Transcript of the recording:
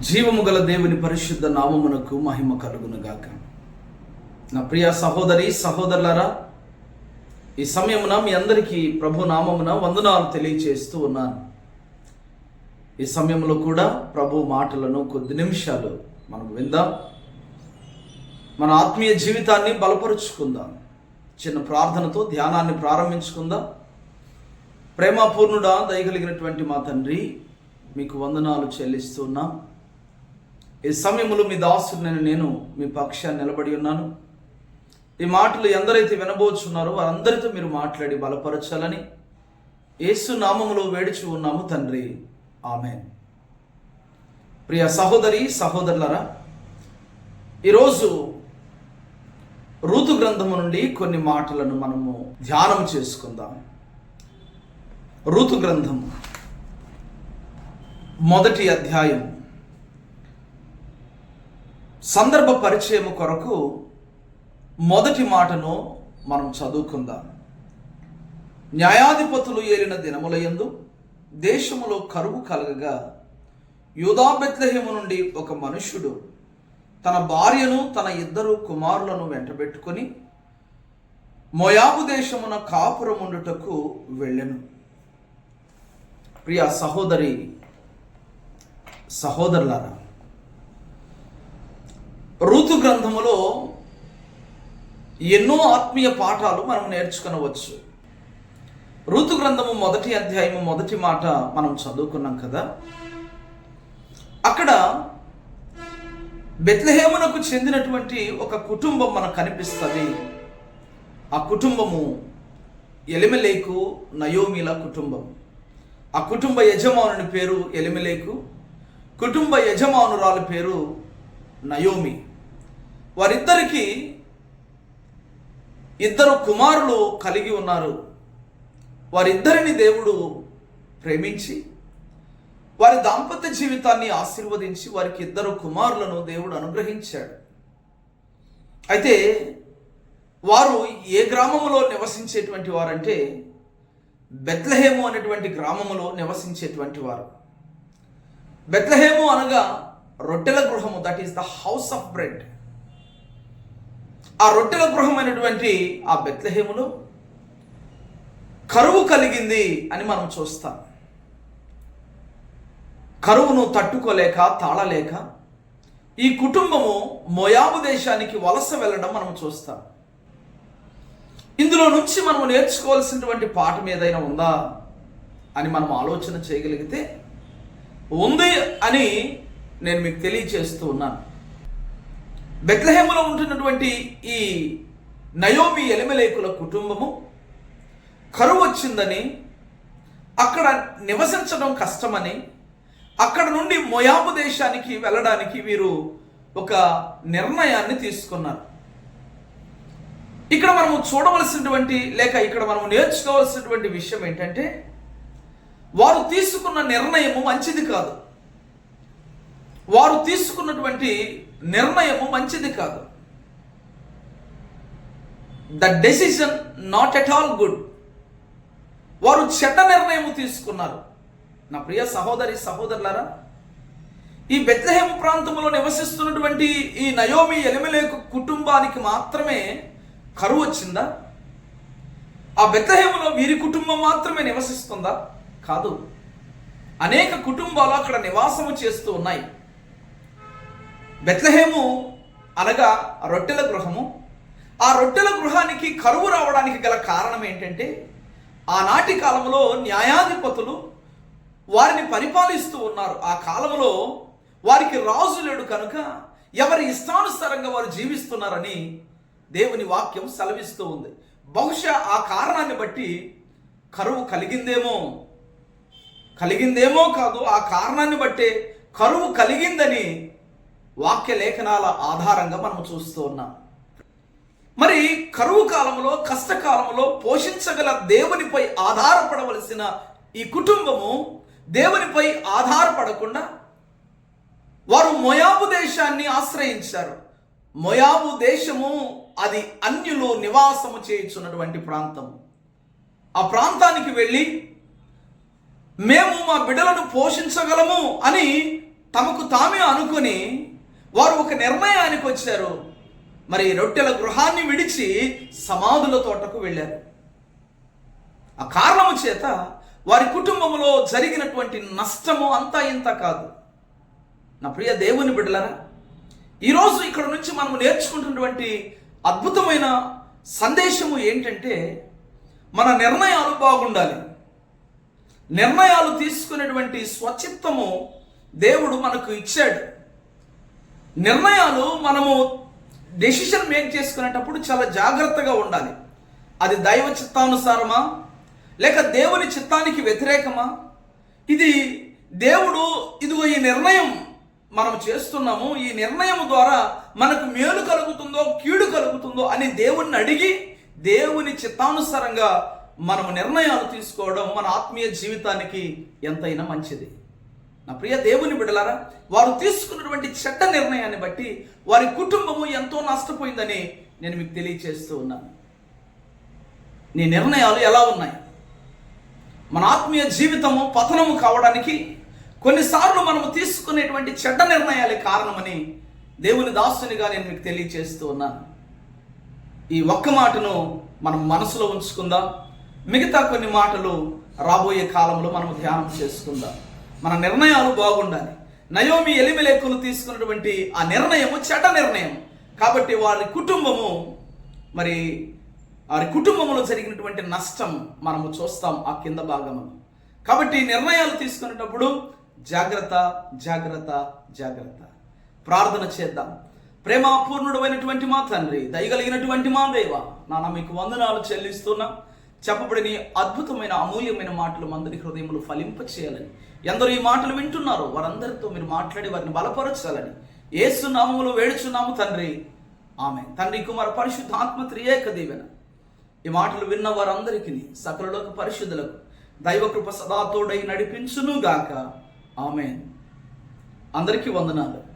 జీవము గల దేవుని పరిశుద్ధ నామమునకు మహిమ కలుగునుగాక. నా ప్రియ సహోదరి సహోదరులారా ఈ సమయమున మీ అందరికీ ప్రభు నామమున వందనాలు తెలియచేస్తూ ఉన్నాను. ఈ సమయంలో కూడా ప్రభు మాటలను కొద్ది నిమిషాలు మనం విందాం. మన ఆత్మీయ జీవితాన్ని బలపరుచుకుందాం. చిన్న ప్రార్థనతో ధ్యానాన్ని ప్రారంభించుకుందాం. ప్రేమపూర్ణుడా దయగలిగినటువంటి మా తండ్రి మీకు వందనాలు చెల్లిస్తున్నాం ఈ సమయంలో మీ దాసుని నేను మీ పక్షాన్ని నిలబడి ఉన్నాను. ఈ మాటలు ఎందరైతే వినబోచున్నారో వారందరితో మీరు మాట్లాడి బలపరచాలని యేసు నామములో వేడిచి ఉన్నాము తండ్రి. ఆమె ప్రియ సహోదరి సహోదరులరా ఈరోజు ఋతు గ్రంథము నుండి కొన్ని మాటలను మనము ధ్యానం చేసుకుందాం. ఋతు గ్రంథం మొదటి అధ్యాయం. సందర్భ పరిచయం కొరకు మొదటి మాటను మనం చదువుకుందాం. న్యాయాధిపతులు ఏలిన దినములయందు దేశములో కరువు కలగగా యూదా నుండి ఒక మనుష్యుడు తన భార్యను తన ఇద్దరు కుమారులను వెంటబెట్టుకొని మొయాబు దేశమున కాపురముండుటకు వెళ్ళెను. ప్రియ సహోదరి సహోదరులారా ఋతు గ్రంథములో ఎన్నో ఆత్మీయ పాఠాలు మనం నేర్చుకునవచ్చు. ఋతు గ్రంథము మొదటి అధ్యాయము మొదటి మాట మనం చదువుకున్నాం కదా. అక్కడ బెత్లహేమునకు చెందినటువంటి ఒక కుటుంబం మనకు కనిపిస్తుంది. ఆ కుటుంబము ఎలిమెలేకు నయోమిల కుటుంబం. ఆ కుటుంబ యజమానుని పేరు ఎలిమెలేకు కుటుంబ యజమానురాలు పేరు నయోమి. వారిద్దరికీ ఇద్దరు కుమారులు కలిగి ఉన్నారు. వారిద్దరిని దేవుడు ప్రేమించి వారి దాంపత్య జీవితాన్ని ఆశీర్వదించి వారికి ఇద్దరు కుమారులను దేవుడు అనుగ్రహించాడు. అయితే వారు ఏ గ్రామంలో నివసించేటువంటి వారంటే బెత్లహేము అనేటువంటి గ్రామములో నివసించేటువంటి వారు. బెత్లహేము అనగా రొట్టెల గృహము that is the house of bread ఆ రొట్టెల గృహమైనటువంటి ఆ బెత్లహేములో కరువు కలిగింది అని మనం చూస్తాం. కరువును తట్టుకోలేక తాళలేక ఈ కుటుంబము మొయాబు దేశానికి వలస వెళ్ళడం మనం చూస్తాం. ఇందులో నుంచి మనం నేర్చుకోవాల్సినటువంటి పాఠం ఏదైనా ఉందా అని మనం ఆలోచన చేయగలిగితే ఉంది అని నేను మీకు తెలియచేస్తూ ఉన్నాను. బెత్లహేములో ఉంటున్నటువంటి ఈ నయోమి ఎలిమలేకుల కుటుంబము కరువు వచ్చిందని అక్కడ నివసించడం కష్టమని అక్కడ నుండి మొయాబు దేశానికి వెళ్ళడానికి వీరు ఒక నిర్ణయాన్ని తీసుకున్నారు. ఇక్కడ మనము చూడవలసినటువంటి లేక ఇక్కడ మనము నేర్చుకోవాల్సినటువంటి విషయం ఏంటంటే వారు తీసుకున్న నిర్ణయము మంచిది కాదు. వారు తీసుకున్నటువంటి నిర్ణయము మంచిది కాదు. The decision not at all good వారు చెడ్డ నిర్ణయం తీసుకున్నారు. నా ప్రియ సహోదరి సహోదరులారా ఈ బెత్లహేమ ప్రాంతంలో నివసిస్తున్నటువంటి ఈ నయోమి ఎలిమెలేకు కుటుంబానికి మాత్రమే కరువు వచ్చిందా? ఆ బెత్లహేమలో వీరి కుటుంబం మాత్రమే నివసిస్తుందా? కాదు. అనేక కుటుంబాలు అక్కడ నివాసము చేస్తూ ఉన్నాయి. బెత్లహేము అనగా రొట్టెల గృహము. ఆ రొట్టెల గృహానికి కరువు రావడానికి గల కారణం ఏంటంటే ఆనాటి కాలంలో న్యాయాధిపతులు వారిని పరిపాలిస్తూ ఉన్నారు. ఆ కాలంలో వారికి రాజు లేడు కనుక ఎవరి ఇష్టానుసారంగా వారు జీవిస్తున్నారని దేవుని వాక్యం సెలవిస్తూ ఉంది. బహుశా ఆ కారణాన్ని బట్టి కరువు కలిగిందేమో కలిగిందేమో కాదు ఆ కారణాన్ని బట్టే కరువు కలిగిందని వాక్య లేఖనాల ఆధారంగా మనం చూస్తూ ఉన్నాం. మరి కరువు కాలంలో కష్టకాలంలో పోషించగల దేవునిపై ఆధారపడవలసిన ఈ కుటుంబము దేవునిపై ఆధారపడకుండా వారు మొయాబు దేశాన్ని ఆశ్రయించారు. మొయాబు దేశము అది అన్యులు నివాసము చేయించున్నటువంటి ప్రాంతం. ఆ ప్రాంతానికి వెళ్ళి మేము మా బిడ్డలను పోషించగలము అని తమకు తామే అనుకొని వారు ఒక నిర్ణయానికి వచ్చారు. మరి రొట్టెల గృహాన్ని విడిచి సమాధుల తోటకు వెళ్ళారు. ఆ కారణము చేత వారి కుటుంబంలో జరిగినటువంటి నష్టము అంతా ఇంత కాదు. నా ప్రియ దేవుని బిడ్డలరా ఈరోజు ఇక్కడ నుంచి మనం నేర్చుకుంటున్నటువంటి అద్భుతమైన సందేశము ఏంటంటే మన నిర్ణయాలు బాగుండాలి. నిర్ణయాలు తీసుకునేటువంటి స్వచిత్తము దేవుడు మనకు ఇచ్చాడు. నిర్ణయాలు మనము డెసిషన్ మేక్ చేసుకునేటప్పుడు చాలా జాగ్రత్తగా ఉండాలి. అది దైవ చిత్తానుసారమా? లేక దేవుని చిత్తానికి వ్యతిరేకమా? ఇది దేవుడు ఇదిగో ఈ నిర్ణయం మనం చేస్తున్నాము ఈ నిర్ణయం ద్వారా మనకు మేలు కలుగుతుందో కీడు కలుగుతుందో అని దేవుణ్ణి అడిగి దేవుని చిత్తానుసారంగా మనము నిర్ణయాలు తీసుకోవడం మన ఆత్మీయ జీవితానికి ఎంతైనా మంచిది. నా ప్రియ దేవుని బిడలారా వారు తీసుకున్నటువంటి చెడ్డ నిర్ణయాన్ని బట్టి వారి కుటుంబము ఎంతో నష్టపోయిందని నేను మీకు తెలియచేస్తూ ఉన్నాను. నీ నిర్ణయాలు ఎలా ఉన్నాయి? మన ఆత్మీయ జీవితము పతనము కావడానికి కొన్నిసార్లు మనము తీసుకునేటువంటి చెడ్డ నిర్ణయాలే కారణమని దేవుని దాసునిగా నేను మీకు తెలియచేస్తూ ఉన్నాను. ఈ ఒక్క మాటను మనం మనసులో ఉంచుకుందాం. మిగతా కొన్ని మాటలు రాబోయే కాలంలో మనం ధ్యానం చేసుకుందాం. మన నిర్ణయాలు బాగుండాలి. నయోమి ఎలిమెలేకులు తీసుకున్నటువంటి ఆ నిర్ణయము చెడ్డ నిర్ణయం. కాబట్టి వారి కుటుంబము మరి వారి కుటుంబంలో జరిగినటువంటి నష్టం మనము చూస్తాం ఆ కింద భాగము కాబట్టి నిర్ణయాలు తీసుకునేటప్పుడు జాగ్రత్త జాగ్రత్త జాగ్రత్త. ప్రార్థన చేద్దాం. ప్రేమాపూర్ణుడమైనటువంటి మా తండ్రి దయగలిగినటువంటి మా దేవ నాన్న మీకు వందనాలు చెల్లిస్తున్నా. చెప్పబడిన అద్భుతమైన అమూల్యమైన మాటలు మందరి హృదయములు ఫలింప చేయాలని ఎందరో ఈ మాటలు వింటున్నారో వారందరితో మీరు మాట్లాడి వారిని బలపరచాలని. ఏసునామములు వేడుచున్నాము తండ్రి. ఆమె తండ్రి కుమార పరిశుద్ధ ఆత్మ త్రియేక దీవెన. ఈ మాటలు విన్న వారందరికీ సకలలోక పరిశుద్ధులకు దైవకృప సదాతోడై నడిపించును గాక ఆమె అందరికీ వందనాలు.